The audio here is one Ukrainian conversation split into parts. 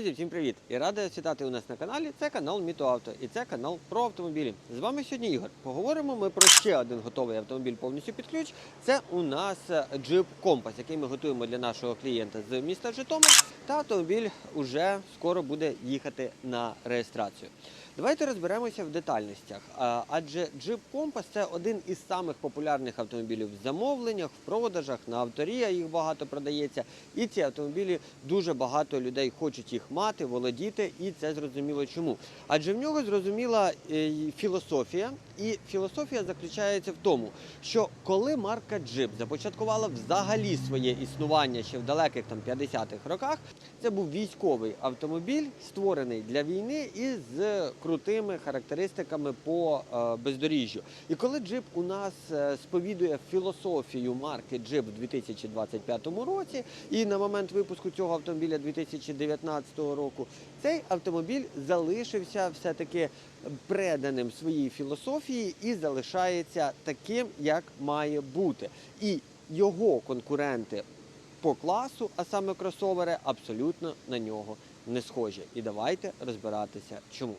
Друзі, всім привіт! І рада вітати у нас на каналі. Це канал Мітоавто і це канал про автомобілі. З вами сьогодні Ігор. Поговоримо ми про ще один готовий автомобіль повністю під ключ. Це у нас е, Jeep Compass, який ми готуємо для нашого клієнта з міста Житомир. Та автомобіль уже скоро буде їхати на реєстрацію. Давайте розберемося в детальностях. Адже Jeep Compass це один із самих популярних автомобілів в замовленнях, в продажах, на авторія їх багато продається. І ці автомобілі дуже багато людей хочуть їх мати, володіти, і це зрозуміло чому. Адже в нього зрозуміла е, філософія, і філософія заключається в тому, що коли марка Jeep започаткувала взагалі своє існування ще в далеких там 50-х роках, це був військовий автомобіль, створений для війни і з крутими характеристиками по е, бездоріжжю. І коли Jeep у нас е, сповідує філософію марки Jeep в 2025 році, і на момент випуску цього автомобіля 2019 року, цей автомобіль залишився все-таки преданим своїй філософії і залишається таким, як має бути. І його конкуренти по класу, а саме кросовери, абсолютно на нього не схожі. І давайте розбиратися, чому.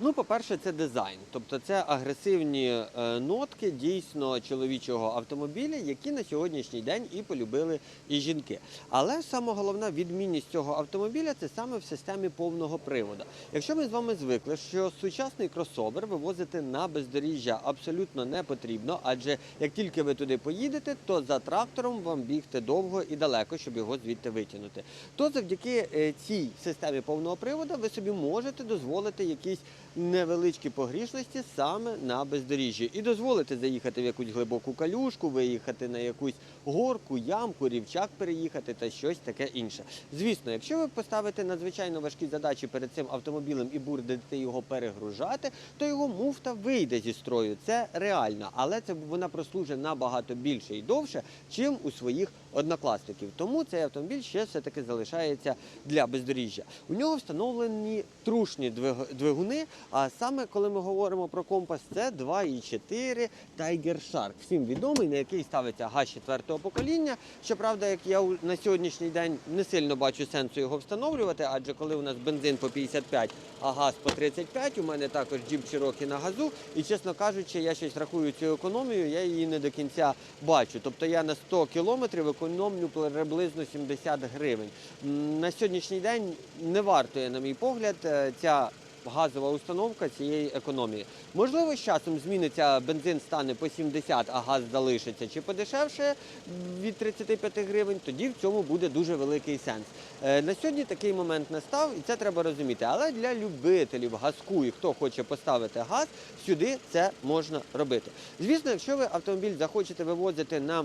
Ну, по-перше, це дизайн, тобто це агресивні е, нотки дійсно чоловічого автомобіля, які на сьогоднішній день і полюбили і жінки. Але саме головна відмінність цього автомобіля це саме в системі повного приводу. Якщо ми з вами звикли, що сучасний кросовер вивозити на бездоріжжя абсолютно не потрібно, адже як тільки ви туди поїдете, то за трактором вам бігти довго і далеко, щоб його звідти витягнути. То завдяки е, цій системі повного приводу ви собі можете дозволити якісь невеличкі погрішності саме на бездоріжжі і дозволити заїхати в якусь глибоку калюшку, виїхати на якусь горку, ямку, рівчак переїхати та щось таке інше. Звісно, якщо ви поставите надзвичайно важкі задачі перед цим автомобілем і будете його перегружати, то його муфта вийде зі строю. Це реально, але це вона прослужить набагато більше і довше, чим у своїх однокласників. Тому цей автомобіль ще все-таки залишається для бездоріжжя. У нього встановлені трушні двигуни. А саме коли ми говоримо про компас, це 2,4 Tiger Shark. Всім відомий, на який ставиться газ четвертого покоління. Щоправда, як я на сьогоднішній день не сильно бачу сенсу його встановлювати, адже коли у нас бензин по 55, а газ по 35, у мене також Jeep Cherokee на газу. І чесно кажучи, я щось рахую цю економію, я її не до кінця бачу. Тобто я на 100 кілометрів економлю приблизно 70 гривень. На сьогоднішній день не вартує, на мій погляд, е, ця газова установка цієї економії. Можливо, з часом зміниться, бензин стане по 70, а газ залишиться чи подешевше від 35 гривень, тоді в цьому буде дуже великий сенс. Е, На сьогодні такий момент настав, і це треба розуміти. Але для любителів газку і хто хоче поставити газ, сюди це можна робити. Звісно, якщо ви автомобіль захочете вивозити на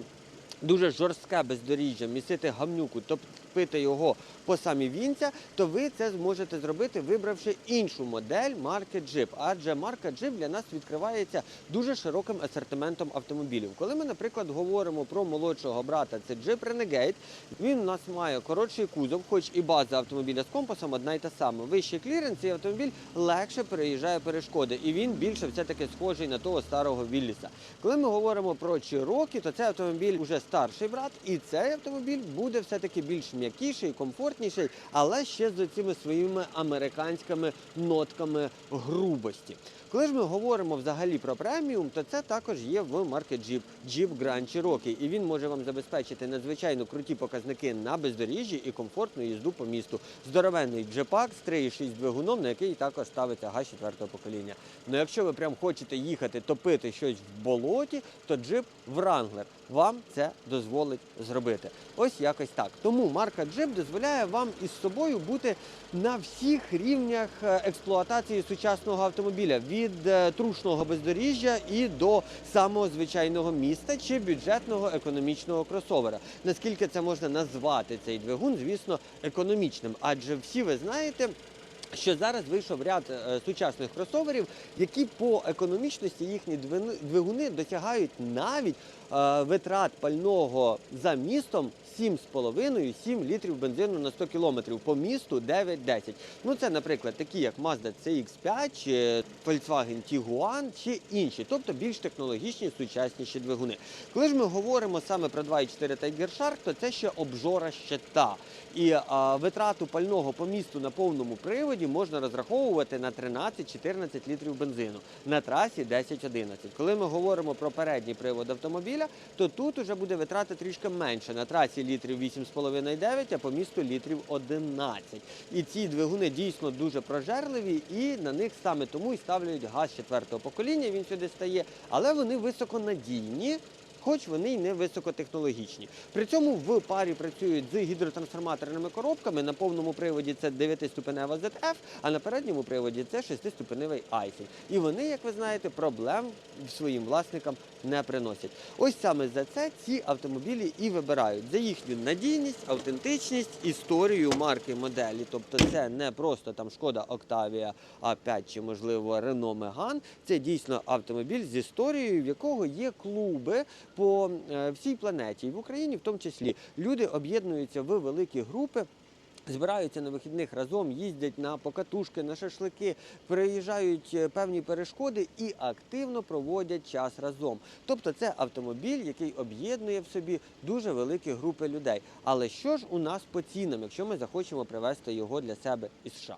дуже жорстке бездоріжжя, місити гамнюку, топити його по самі вінця, то ви це зможете зробити, вибравши іншу модель марки Jeep. Адже марка Jeep для нас відкривається дуже широким асортиментом автомобілів. Коли ми, наприклад, говоримо про молодшого брата, це Jeep Renegade, він у нас має коротший кузов, хоч і база автомобіля з компасом одна й та сама. Вищий кліренс, цей автомобіль легше переїжджає перешкоди, і він більше все-таки схожий на того старого Вілліса. Коли ми говоримо про Cherokee, то цей автомобіль вже старший брат, і цей автомобіль буде все-таки більш м'якіший, комфортніший, але ще з цими своїми американськими нотками грубості. Коли ж ми говоримо взагалі про преміум, то це також є в марки Jeep, Jeep Grand Cherokee. І він може вам забезпечити надзвичайно круті показники на бездоріжжі і комфортну їзду по місту. Здоровенний джепак з 3,6 двигуном, на який також ставиться газ 4 покоління. Ну якщо ви прям хочете їхати топити щось в болоті, то Jeep Wrangler вам це дозволить зробити. Ось якось так. Тому марка Jeep дозволяє вам із собою бути на всіх рівнях е, експлуатації сучасного автомобіля від е, трушного бездоріжжя і до самого звичайного міста чи бюджетного економічного кросовера. Наскільки це можна назвати цей двигун, звісно, економічним, адже всі ви знаєте. що зараз вийшов ряд е, сучасних кросоверів, які по економічності їхні двигуни досягають навіть витрат пального за містом 7,5-7 літрів бензину на 100 кілометрів, по місту 9-10. Ну це, наприклад, такі як Mazda CX-5, чи Volkswagen Tiguan, чи інші, тобто більш технологічні, сучасніші двигуни. Коли ж ми говоримо саме про 2.4 Tiger Shark, то це ще обжора щита. І а, витрату пального по місту на повному приводі можна розраховувати на 13-14 літрів бензину, на трасі 10-11. Коли ми говоримо про передній привод автомобіля, то тут вже буде витрата трішки менше. На трасі літрів 8,5-9, а по місту літрів 11. І ці двигуни дійсно дуже прожерливі, і на них саме тому і ставлять газ четвертого покоління. Він сюди стає, але вони високонадійні. Хоч вони й не високотехнологічні. При цьому в парі працюють з гідротрансформаторними коробками. На повному приводі це 9-ступенева ZF, а на передньому приводі це 6-ступеневий Айсін. І вони, як ви знаєте, проблем своїм власникам не приносять. Ось саме за це ці автомобілі і вибирають за їхню надійність, автентичність, історію марки моделі. Тобто це не просто там шкода Octavia A5 чи можливо Renault Megane. Це дійсно автомобіль з історією, в якого є клуби по е, всій планеті, і в Україні в тому числі. Люди об'єднуються в великі групи. Збираються на вихідних разом, їздять на покатушки, на шашлики, переїжджають е, певні перешкоди і активно проводять час разом. Тобто це автомобіль, який об'єднує в собі дуже великі групи людей. Але що ж у нас по цінам, якщо ми захочемо привезти його для себе із США?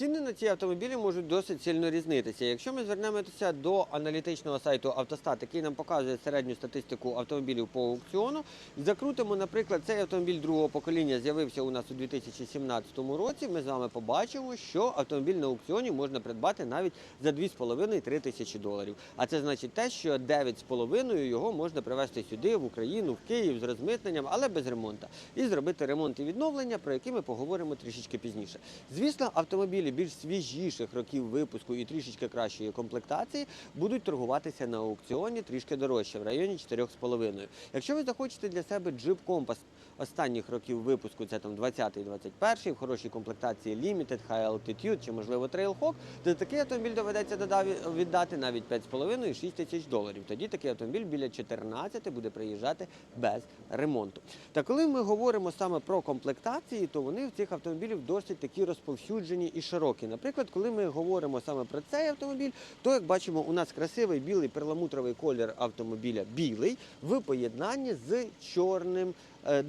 Ціни на ці автомобілі можуть досить сильно різнитися. Якщо ми звернемося до аналітичного сайту Автостат, який нам показує середню статистику автомобілів по аукціону, закрутимо, наприклад, цей автомобіль другого покоління з'явився у нас у 2017 році. Ми з вами побачимо, що автомобіль на аукціоні можна придбати навіть за 2,5-3 тисячі доларів. А це значить те, що 9,5 його можна привезти сюди, в Україну, в Київ з розмитненням, але без ремонту. І зробити ремонт і відновлення, про які ми поговоримо трішечки пізніше. Звісно, автомобілі більш свіжіших років випуску і трішечки кращої комплектації будуть торгуватися на аукціоні трішки дорожче, в районі 4,5. Якщо ви захочете для себе джип компас останніх років випуску, це там 20-й, 21-й, в хорошій комплектації Limited, High Altitude чи можливо Trailhawk, то такий автомобіль доведеться віддати навіть 5,5 і 6 тисяч доларів. Тоді такий автомобіль біля 14 буде приїжджати без ремонту. Та коли ми говоримо саме про комплектації, то вони в цих автомобілів досить такі розповсюджені і широкі. Наприклад, коли ми говоримо саме про цей автомобіль, то як бачимо, у нас красивий білий перламутровий колір автомобіля білий в поєднанні з чорним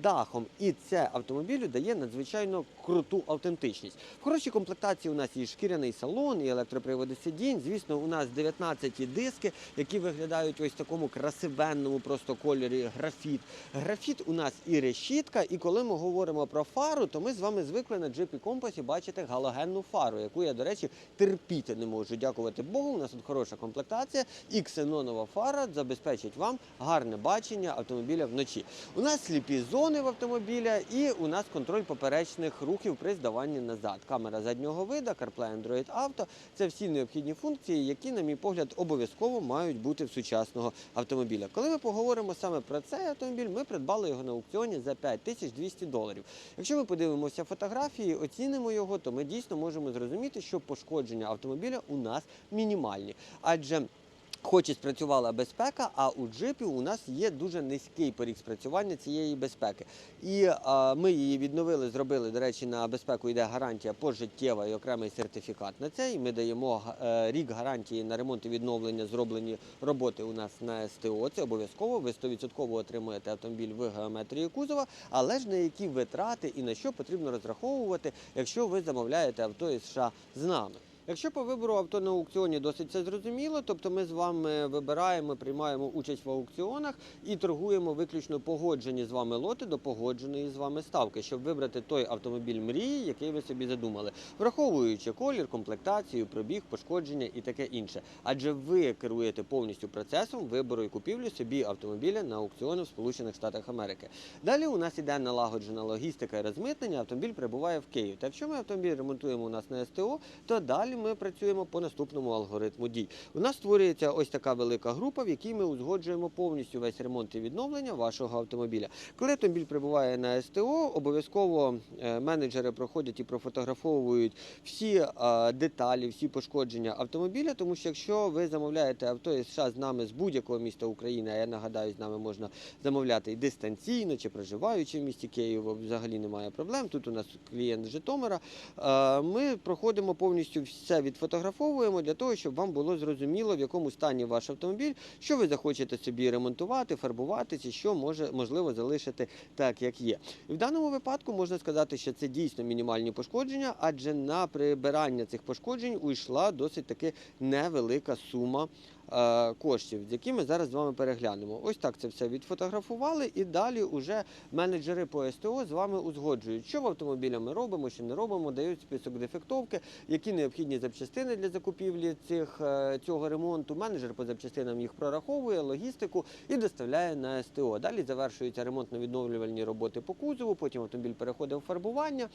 дахом. І це автомобілю дає надзвичайно круту автентичність. В хорошій комплектації у нас і шкіряний салон, і електроприводи сидінь. Звісно, у нас 19 диски, які виглядають ось в такому красивенному просто кольорі графіт. Графіт у нас і решітка. І коли ми говоримо про фару, то ми з вами звикли на джипі компасі бачити галогенну фару, яку я, до речі, терпіти не можу. Дякувати Богу. У нас тут хороша комплектація, і ксенонова фара забезпечить вам гарне бачення автомобіля вночі. У нас сліпі зони в автомобіля, і у нас контроль поперечних рухів при здаванні назад. Камера заднього вида, CarPlay Android Auto – це всі необхідні функції, які, на мій погляд, обов'язково мають бути в сучасного автомобіля. Коли ми поговоримо саме про цей автомобіль, ми придбали його на аукціоні за 5200 доларів. Якщо ми подивимося фотографії, оцінимо його, то ми дійсно можемо зрозуміти, що пошкодження автомобіля у нас мінімальні. Адже Хоч і спрацювала безпека, а у джипів у нас є дуже низький поріг спрацювання цієї безпеки. І а, ми її відновили, зробили. До речі, на безпеку йде гарантія пожиттєва і окремий сертифікат на це. І ми даємо га- е, рік гарантії на ремонт і відновлення зроблені роботи у нас на СТО. Це обов'язково. Ви 100% отримуєте автомобіль в геометрії кузова, але ж на які витрати і на що потрібно розраховувати, якщо ви замовляєте авто із США з нами. Якщо по вибору авто на аукціоні досить все зрозуміло, тобто ми з вами вибираємо, приймаємо участь в аукціонах і торгуємо виключно погоджені з вами лоти до погодженої з вами ставки, щоб вибрати той автомобіль мрії, який ви собі задумали, враховуючи колір, комплектацію, пробіг, пошкодження і таке інше. Адже ви керуєте повністю процесом вибору і купівлі собі автомобіля на аукціони в Сполучених Штатах Америки. Далі у нас іде налагоджена логістика і розмитнення. Автомобіль прибуває в Київ. Та якщо ми автомобіль ремонтуємо у нас на СТО, то далі далі ми працюємо по наступному алгоритму дій. У нас створюється ось така велика група, в якій ми узгоджуємо повністю весь ремонт і відновлення вашого автомобіля. Коли автомобіль прибуває на СТО, обов'язково е, менеджери проходять і профотографовують всі е, деталі, всі пошкодження автомобіля. Тому що якщо ви замовляєте авто із США з нами з будь-якого міста України, а я нагадаю, з нами можна замовляти і дистанційно чи проживаючи в місті Києво, взагалі немає проблем. Тут у нас клієнт Житомира. Е, Ми проходимо повністю все відфотографовуємо для того, щоб вам було зрозуміло, в якому стані ваш автомобіль, що ви захочете собі ремонтувати, фарбувати, чи що може можливо залишити так, як є. І в даному випадку можна сказати, що це дійсно мінімальні пошкодження, адже на прибирання цих пошкоджень уйшла досить таки невелика сума коштів, які ми зараз з вами переглянемо. Ось так це все відфотографували, і далі уже менеджери по СТО з вами узгоджують, що в автомобілі ми робимо, що не робимо, дають список дефектовки, які необхідні запчастини для закупівлі цих, е, цього ремонту. Менеджер по запчастинам їх прораховує, логістику і доставляє на СТО. Далі завершуються ремонтно-відновлювальні роботи по кузову, потім автомобіль переходить у фарбування.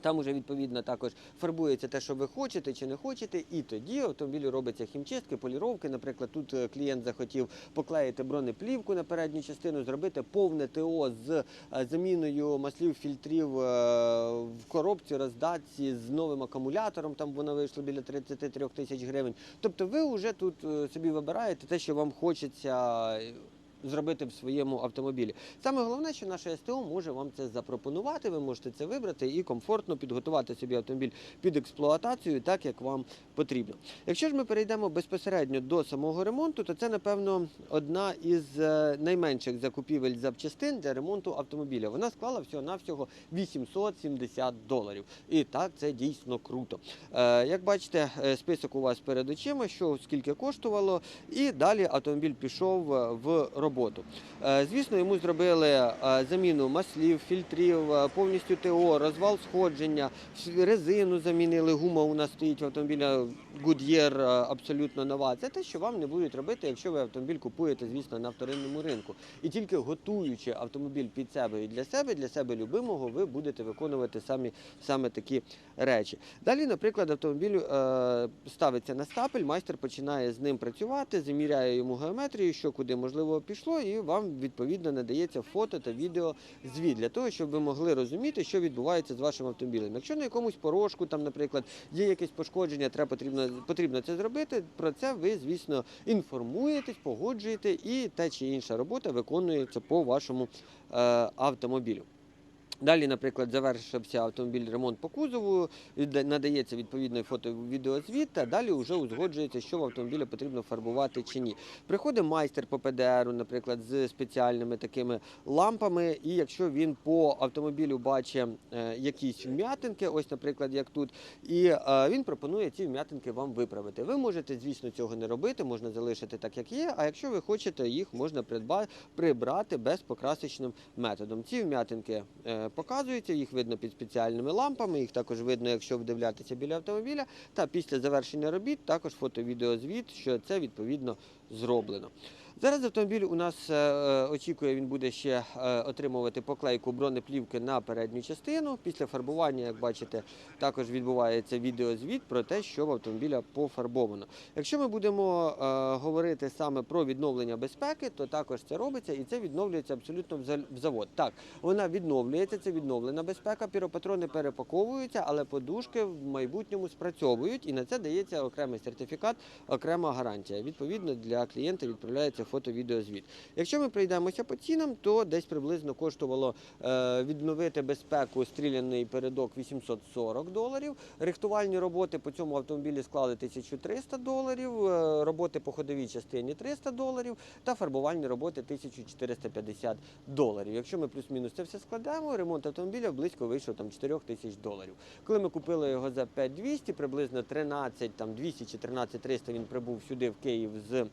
Там уже відповідно також фарбується те, що ви хочете чи не хочете, і тоді автомобілю робиться хімчистки, поліровки. Наприклад, тут е, клієнт захотів поклеїти бронеплівку на передню частину, зробити повне ТО з е, заміною маслів фільтрів е, в коробці, роздатці з новим акумулятором. Там воно вийшло біля 33 тисяч гривень. Тобто, ви вже тут собі вибираєте те, що вам хочеться. Зробити в своєму автомобілі. Саме головне, що наше СТО може вам це запропонувати. Ви можете це вибрати і комфортно підготувати собі автомобіль під експлуатацію, так як вам потрібно. Якщо ж ми перейдемо безпосередньо до самого ремонту, то це напевно одна із е, найменших закупівель запчастин для ремонту автомобіля. Вона склала всього навсього 870 доларів. І так це дійсно круто. Е, Як бачите, е, список у вас перед очима, що скільки коштувало, і далі автомобіль пішов в роботу. Е, Звісно, йому зробили е, заміну маслів, фільтрів, е, повністю ТО, розвал сходження, резину замінили. Гума у нас стоїть в автомобіля Goodyear абсолютно нова. Це те, що вам не будуть робити, якщо ви автомобіль купуєте, звісно, на вторинному ринку. І тільки готуючи автомобіль під себе і для себе, для себе любимого, ви будете виконувати самі саме такі речі. Далі, наприклад, автомобіль е, ставиться на стапель, майстер починає з ним працювати, заміряє йому геометрію, що куди можливо пішло, і вам відповідно надається фото та відео звіт для того, щоб ви могли розуміти, що відбувається з вашим автомобілем. Якщо на якомусь порожку, там, наприклад, є якесь пошкодження, треба потрібно, потрібно це зробити. Про це ви, звісно, інформуєтесь, погоджуєте, і та чи інша робота виконується по вашому е, автомобілю. Далі, наприклад, завершився автомобіль ремонт по кузову, надається відповідний фото-відеозвіт, та далі вже узгоджується, що в автомобілі потрібно фарбувати чи ні. Приходить майстер по ПДРу, наприклад, з спеціальними такими лампами, і якщо він по автомобілю бачить е, якісь вм'ятинки, ось, наприклад, як тут, і е, він пропонує ці вм'ятинки вам виправити. Ви можете, звісно, цього не робити, можна залишити так, як є. А якщо ви хочете, їх можна прибрати безпокрасочним методом. Ці вм'ятинки е, показуються, їх видно під спеціальними лампами, їх також видно, якщо вдивлятися біля автомобіля. Та після завершення робіт також фото-відеозвіт, що це відповідно зроблено. Зараз автомобіль у нас е, е, очікує, він буде ще е, отримувати поклейку бронеплівки на передню частину. Після фарбування, як бачите, також відбувається відеозвіт про те, що в автомобіля пофарбовано. Якщо ми будемо говорити саме про відновлення безпеки, то також це робиться і це відновлюється абсолютно в завод. Так, вона відновлюється, це відновлена безпека, піропатрони перепаковуються, але подушки в майбутньому спрацьовують, і на це дається окремий сертифікат, окрема гарантія. Відповідно, для клієнта відправляється фото-відеозвіт. Якщо ми пройдемося по цінам, то десь приблизно коштувало е, відновити безпеку стріляний передок 840 доларів. Рихтувальні роботи по цьому автомобілі склали 1300 доларів, е, роботи по ходовій частині 300 доларів та фарбувальні роботи 1450 доларів. Якщо ми плюс-мінус це все складаємо, ремонт автомобіля близько вийшов там 4 тисяч доларів. Коли ми купили його за 5200, приблизно 13 там 200 чи 13 300 він прибув сюди в Київ з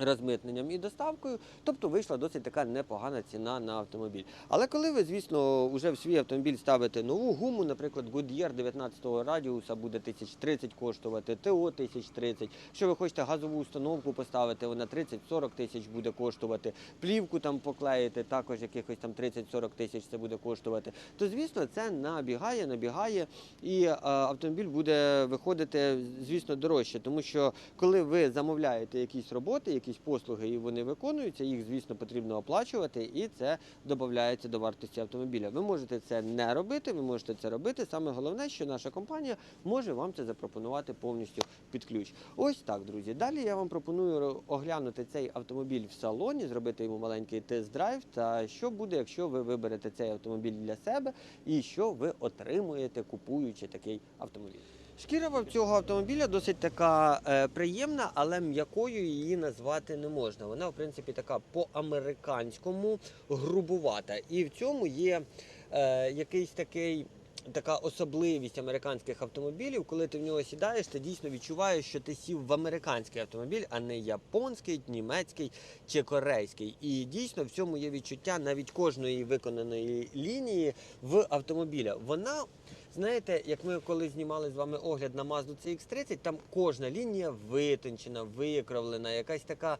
розмитненням і доставкою, тобто вийшла досить така непогана ціна на автомобіль. Але коли ви, звісно, вже в свій автомобіль ставите нову гуму, наприклад, Goodyear 19-го радіуса буде 1030 коштувати, ТО 1030, що ви хочете газову установку поставити, вона 30-40 тисяч буде коштувати, плівку там поклеїти, також якихось там 30-40 тисяч це буде коштувати, то звісно це набігає, набігає, і е, автомобіль буде виходити, звісно, дорожче, тому що коли ви замовляєте якісь роботи, якісь послуги і вони виконуються, їх, звісно, потрібно оплачувати, і це додається до вартості автомобіля. Ви можете це не робити, ви можете це робити. Саме головне, що наша компанія може вам це запропонувати повністю під ключ. Ось так, друзі. Далі я вам пропоную оглянути цей автомобіль в салоні, зробити йому маленький тест-драйв. Та що буде, якщо ви виберете цей автомобіль для себе, і що ви отримуєте, купуючи такий автомобіль. Шкіра цього автомобіля досить така е, приємна, але м'якою її назвати не можна. Вона, в принципі, така по-американському грубувата. І в цьому є е, якийсь такий. Така особливість американських автомобілів, коли ти в нього сідаєш, ти дійсно відчуваєш, що ти сів в американський автомобіль, а не японський, німецький чи корейський. І дійсно в цьому є відчуття навіть кожної виконаної лінії в автомобіля. Вона Знаєте, як ми коли знімали з вами огляд на Mazda CX-30, там кожна лінія витончена, викравлена, якась така,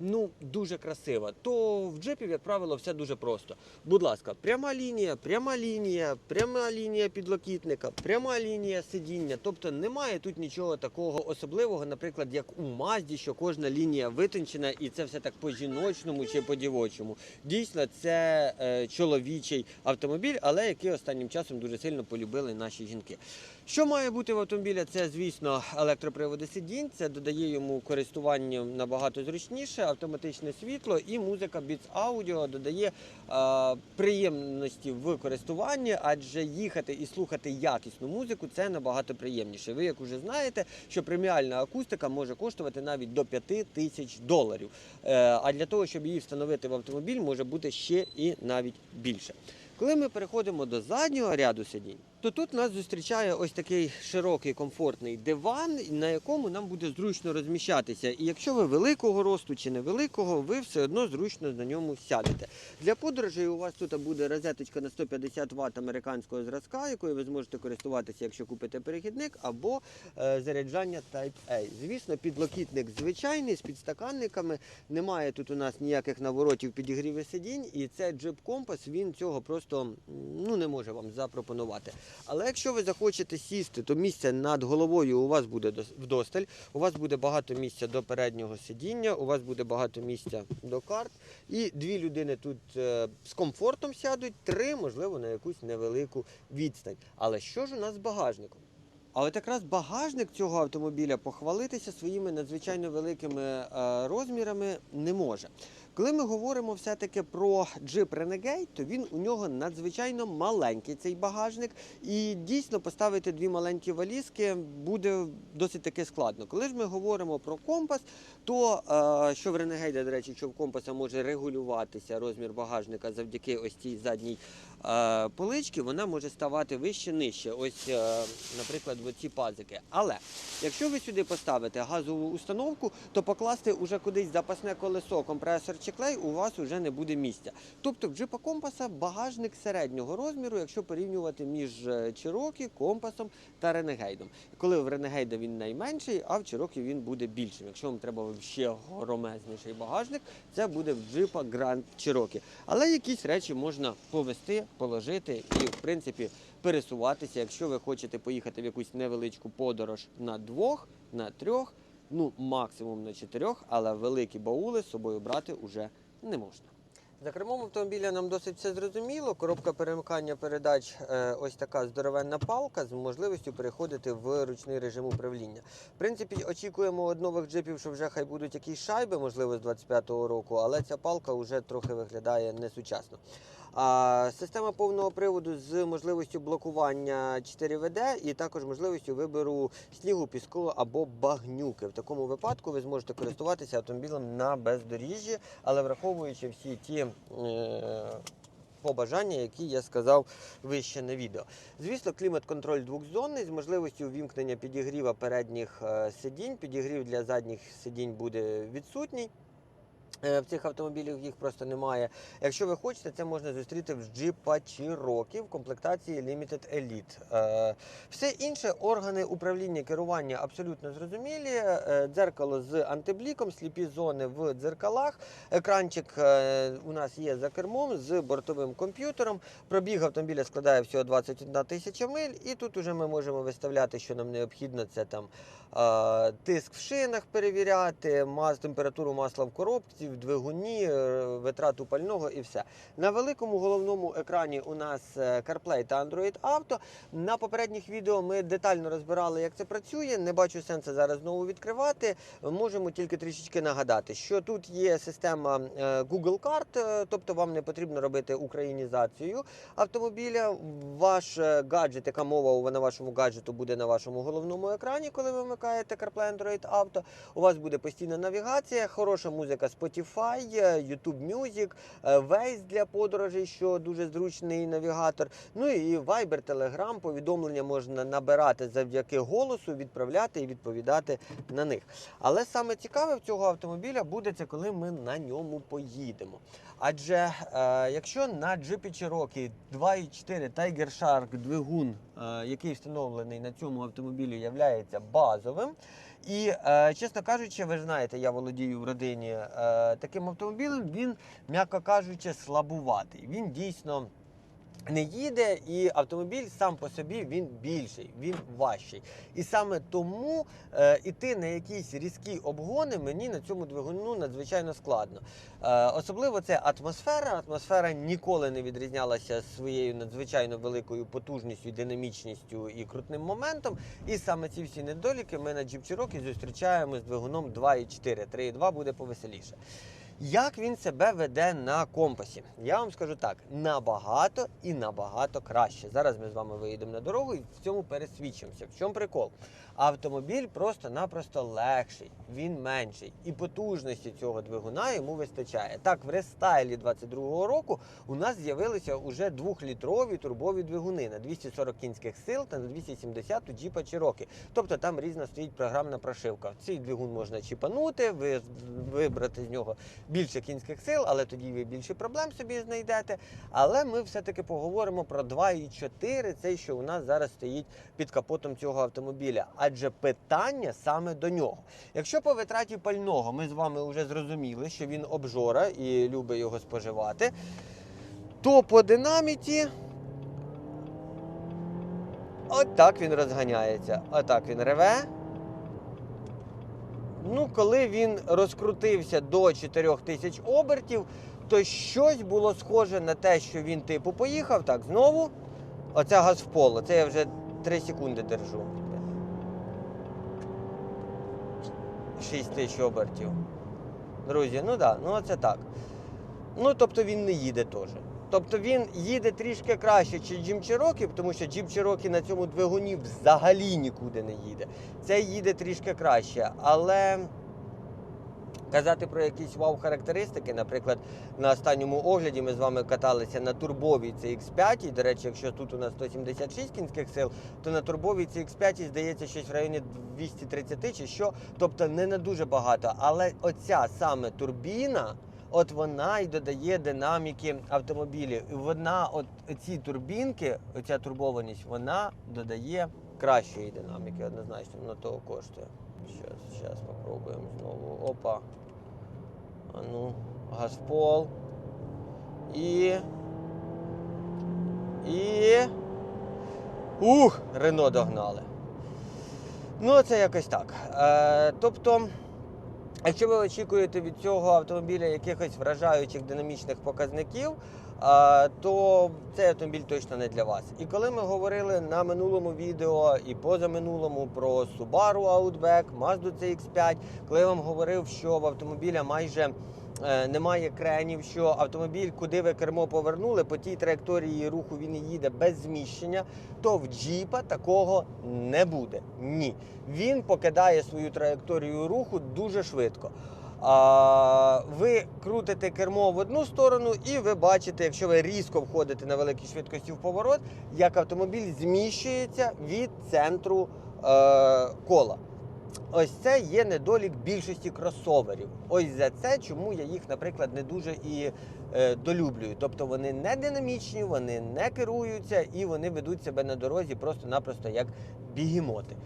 ну, дуже красива. То в джипів, як правило, все дуже просто. Будь ласка, пряма лінія, пряма лінія, пряма лінія підлокітника, пряма лінія сидіння. Тобто немає тут нічого такого особливого, наприклад, як у Мазді, що кожна лінія витончена і це все так по-жіночному чи по-дівочому. Дійсно, це е, чоловічий автомобіль, але який останнім часом дуже сильно полюбили наші жінки. Що має бути в автомобілі? Це, звісно, електроприводи сидінь, це додає йому користування набагато зручніше, автоматичне світло і музика Beats Audio додає е, приємності в користуванні, адже їхати і слухати якісну музику це набагато приємніше. Ви, як уже знаєте, що преміальна акустика може коштувати навіть до 5 тисяч доларів. Е, а для того, щоб її встановити в автомобіль, може бути ще і навіть більше. Коли ми переходимо до заднього ряду сидінь, то тут нас зустрічає ось такий широкий комфортний диван, на якому нам буде зручно розміщатися. І якщо ви великого росту чи невеликого, ви все одно зручно на ньому сядете. Для подорожей у вас тут буде розеточка на 150 Вт американського зразка, якою ви зможете користуватися, якщо купите перехідник, або е, заряджання Type-A. Звісно, підлокітник звичайний з підстаканниками. Немає тут у нас ніяких наворотів підігріву сидінь, і це Jeep Compass, він цього просто ну, не може вам запропонувати. Але якщо ви захочете сісти, то місця над головою у вас буде вдосталь. У вас буде багато місця до переднього сидіння, у вас буде багато місця до карт. І дві людини тут е, з комфортом сядуть, три, можливо, на якусь невелику відстань. Але що ж у нас з багажником? А от якраз багажник цього автомобіля похвалитися своїми надзвичайно великими е, розмірами не може. Коли ми говоримо все-таки про джип Renegade, то він у нього надзвичайно маленький цей багажник, і дійсно поставити дві маленькі валізки буде досить таки складно. Коли ж ми говоримо про компас, то е, що в Renegade, до речі, що в компаса може регулюватися розмір багажника завдяки ось цій задній е, поличці, вона може ставати вище нижче. Ось, е, наприклад, оці пазики. Але якщо ви сюди поставите газову установку, то покласти уже кудись запасне колесо, компресор чи клей у вас вже не буде місця. Тобто в джипа компаса багажник середнього розміру, якщо порівнювати між е, Cherokee, компасом та Ренегейдом. Коли в Ренегейда він найменший, а в Cherokee він буде більшим. Якщо вам треба ще громезніший багажник, це буде в джипа Grand Cherokee. Але якісь речі можна повести, положити і, в принципі, пересуватися, якщо ви хочете поїхати в якусь невеличку подорож на двох, на трьох, ну максимум на чотирьох, але великі баули з собою брати вже не можна. За кермом автомобіля нам досить все зрозуміло. Коробка перемикання передач е, ось така здоровенна палка з можливістю переходити в ручний режим управління. В принципі, очікуємо від нових джипів, що вже хай будуть якісь шайби, можливо, з 25-го року, але ця палка вже трохи виглядає несучасно. Система повного приводу з можливістю блокування 4WD і також можливістю вибору снігу, піску або багнюки. В такому випадку ви зможете користуватися автомобілем на бездоріжжі, але враховуючи всі ті. Е- Побажання, які я сказав вище на відео. Звісно, клімат-контроль двохзонний з можливістю увімкнення підігріва передніх е, сидінь. Підігрів для задніх сидінь буде відсутній. Е, В цих автомобілях їх просто немає. Якщо ви хочете, це можна зустріти в Jeep Cherokee в комплектації Limited Elite. Е, Все інше органи управління керування абсолютно зрозумілі. Е, Дзеркало з антибліком, сліпі зони в дзеркалах. Екранчик у нас є за кермом з бортовим комп'ютером. Пробіг автомобіля складає всього 21 тисяча миль, і тут уже ми можемо виставляти, що нам необхідно. Це там тиск в шинах перевіряти, температуру масла в коробці, в двигуні, е, витрату пального і все. На великому головному екрані у нас е, CarPlay та Android Auto. На попередніх відео ми детально розбирали, як це працює. Не бачу сенсу зараз знову відкривати. Можемо тільки трішечки нагадати, що тут є система е, Google е, тобто вам не потрібно робити українізацію автомобіля. Ваш гаджет, яка мова на вашому гаджету буде на вашому головному екрані, коли ви вмикаєте CarPlay Android Auto. У вас буде постійна навігація, хороша музика Spotify, е, YouTube Music, е, Waze для подорожей, що дуже зручний навігатор. Ну і Viber, Telegram, повідомлення можна набирати завдяки голосу, відправляти і відповідати на них. Але саме цікаве в цього автомобіля буде це, коли ми на ньому поїдемо. Адже е, якщо на Jeep Cherokee 2.4 Tiger Shark двигун, е, який встановлений на цьому автомобілі, є базовим. І, е, чесно кажучи, ви знаєте, я володію в родині е, таким автомобілем, він, м'яко кажучи, слабуватий. Він дійсно не їде, і автомобіль сам по собі він більший, він важчий. І саме тому е, іти на якісь різкі обгони мені на цьому двигуну надзвичайно складно. Е, особливо це атмосфера. Атмосфера ніколи не відрізнялася своєю надзвичайно великою потужністю, динамічністю і крутним моментом. І саме ці всі недоліки ми на Jeep Cherokee зустрічаємо з двигуном 2.4. 3.2 буде повеселіше. Як він себе веде на компасі? Я вам скажу так: набагато і набагато краще. Зараз ми з вами виїдемо на дорогу і в цьому пересвідчимося. В чому прикол? Автомобіль просто-напросто легший, він менший, і потужності цього двигуна йому вистачає. Так, в рестайлі 22-го року у нас з'явилися уже двохлітрові турбові двигуни на 240 кінських сил та на 270 у Jeep Cherokee. Тобто там різна стоїть програмна прошивка. Цей двигун можна чіпанути, вибрати з нього більше кінських сил, але тоді ви більше проблем собі знайдете. Але ми все-таки поговоримо про 2,4, цей, що у нас зараз стоїть під капотом цього автомобіля. Адже питання саме до нього. Якщо по витраті пального ми з вами вже зрозуміли, що він обжора і любить його споживати, то по динаміці. Отак він розганяється. Отак він реве. Ну, коли він розкрутився до 4000 обертів, то щось було схоже на те, що він типу поїхав. Так, знову. Оце газ в поло. Це я вже 3 секунди держу. 6 тисяч обертів. Друзі, ну так, да, ну це так. Ну, тобто він не їде теж. Тобто він їде трішки краще, ніж Jeep Cherokee, тому що Jeep Cherokee на цьому двигуні взагалі нікуди не їде. Це їде трішки краще. Але казати про якісь вау-характеристики, наприклад, на останньому огляді ми з вами каталися на турбовій CX5. І, до речі, якщо тут у нас 176 кінських сил, то на турбовій CX5 здається щось в районі 230 чи що. Тобто не на дуже багато. Але оця саме турбіна. От вона й додає динаміки автомобілів. І вона, от ці турбінки, оця турбованість, вона додає кращої динаміки. Однозначно, воно того коштує. Щас, щас попробуємо знову. Опа. А ну, газ в пол. І. І. Ух! Рено догнали. Ну, це якось так. Е, тобто. Якщо ви очікуєте від цього автомобіля якихось вражаючих динамічних показників, то цей автомобіль точно не для вас. І коли ми говорили на минулому відео і позаминулому про Subaru Outback, Mazda CX-5, коли я вам говорив, що в автомобіля майже немає кренів, що автомобіль, куди ви кермо повернули, по тій траєкторії руху він їде без зміщення, то в джіпа такого не буде. Ні. Він покидає свою траєкторію руху дуже швидко. А, ви крутите кермо в одну сторону, і ви бачите, якщо ви різко входите на великій швидкості в поворот, як автомобіль зміщується від центру е, кола. Ось це є недолік більшості кросоверів. Ось за це, чому я їх, наприклад, не дуже і е, долюблюю. Тобто вони не динамічні, вони не керуються і вони ведуть себе на дорозі просто-напросто як бігемоти.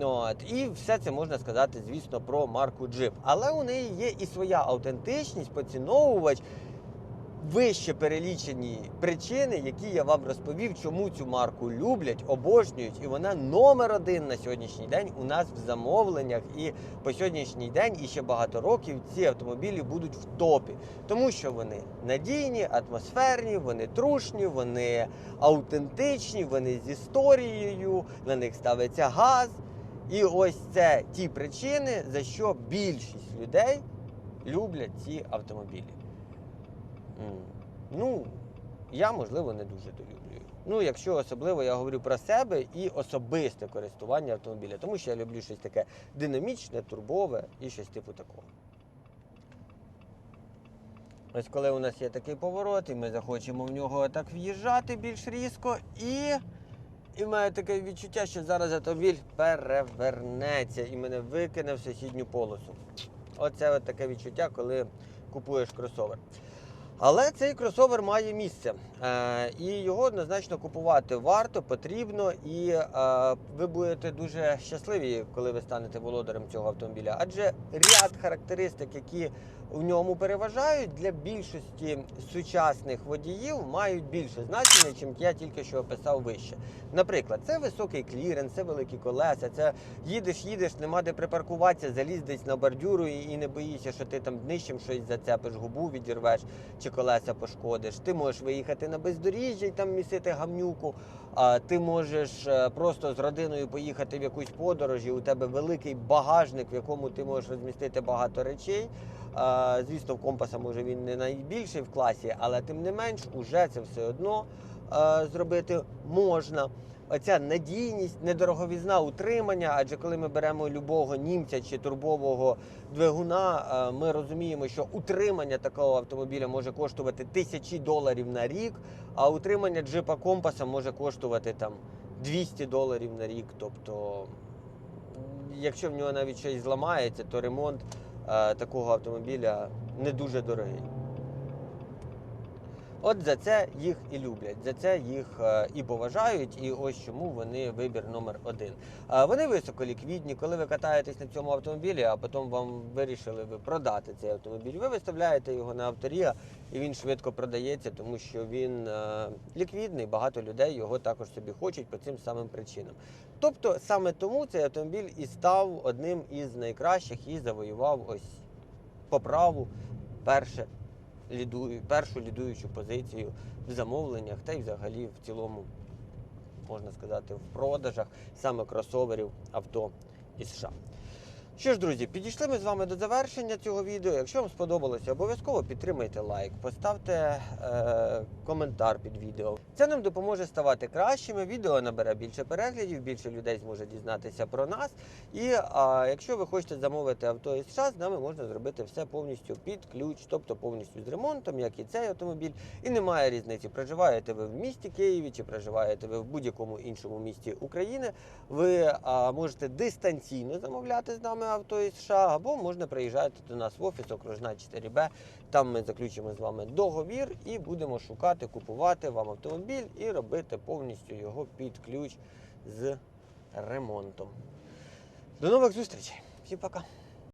От. І все це можна сказати, звісно, про марку Jeep. Але у неї є і своя автентичність, поціновувач, вище перелічені причини, які я вам розповів, чому цю марку люблять, обожнюють, і вона номер один на сьогоднішній день у нас в замовленнях. І по сьогоднішній день і ще багато років ці автомобілі будуть в топі, тому що вони надійні, атмосферні, вони трушні, вони аутентичні, вони з історією, на них ставиться газ. І ось це ті причини, за що більшість людей люблять ці автомобілі. Ну, я, можливо, не дуже долюблюю. Ну, якщо особливо я говорю про себе і особисте користування автомобіля, тому що я люблю щось таке динамічне, турбове і щось типу такого. Ось коли у нас є такий поворот, і ми захочемо в нього так в'їжджати більш різко, і, і маю таке відчуття, що зараз автомобіль перевернеться і мене викине в сусідню полосу. Оце от таке відчуття, коли купуєш кросовер. Але цей кросовер має місце, е, і його однозначно купувати варто, потрібно, і е, ви будете дуже щасливі, коли ви станете володарем цього автомобіля. Адже ряд характеристик, які в ньому переважають, для більшості сучасних водіїв мають більше значення, чим я тільки що описав вище. Наприклад, це високий кліренс, це великі колеса, це їдеш, їдеш, нема де припаркуватися, заліз десь на бордюру і, не боїшся, що ти там днищем щось зацепиш, губу відірвеш чи колеса пошкодиш. Ти можеш виїхати на бездоріжжя і там місити гамнюку. А ти можеш е, просто з родиною поїхати в якусь подорож, і у тебе великий багажник, в якому ти можеш розмістити багато речей. Звісно, в компаса може він не найбільший в класі, але тим не менш, уже це все одно е, зробити можна. Оця надійність, недороговізна утримання, адже коли ми беремо любого німця чи турбового двигуна, е, ми розуміємо, що утримання такого автомобіля може коштувати тисячі доларів на рік, а утримання джипа компаса може коштувати там 200 доларів на рік. Тобто, якщо в нього навіть щось зламається, то ремонт е, такого автомобіля не дуже дорогий. От за це їх і люблять, за це їх е, і поважають, і ось чому вони вибір номер один. Вони високоліквідні, коли ви катаєтесь на цьому автомобілі, а потім вам вирішили ви продати цей автомобіль. Ви виставляєте його на авторія, і він швидко продається, тому що він е, ліквідний. Багато людей його також собі хочуть по цим самим причинам. Тобто саме тому цей автомобіль і став одним із найкращих і завоював ось по праву перше лідую, першу лідуючу позицію в замовленнях та й взагалі в цілому, можна сказати, в продажах саме кросоверів авто із США. Що ж, друзі, підійшли ми з вами до завершення цього відео. Якщо вам сподобалося, обов'язково підтримайте лайк, поставте е, коментар під відео. Це нам допоможе ставати кращими. Відео набере більше переглядів, більше людей зможе дізнатися про нас. І а, якщо ви хочете замовити авто із США, з нами можна зробити все повністю під ключ, тобто повністю з ремонтом, як і цей автомобіль. І немає різниці, проживаєте ви в місті Києві чи проживаєте ви в будь-якому іншому місті України. Ви а, можете дистанційно замовляти з нами авто із США, або можна приїжджати до нас в офіс окружна 4Б. Там ми заключимо з вами договір і будемо шукати, купувати вам автомобіль і робити повністю його під ключ з ремонтом. До нових зустрічей. Всім пока.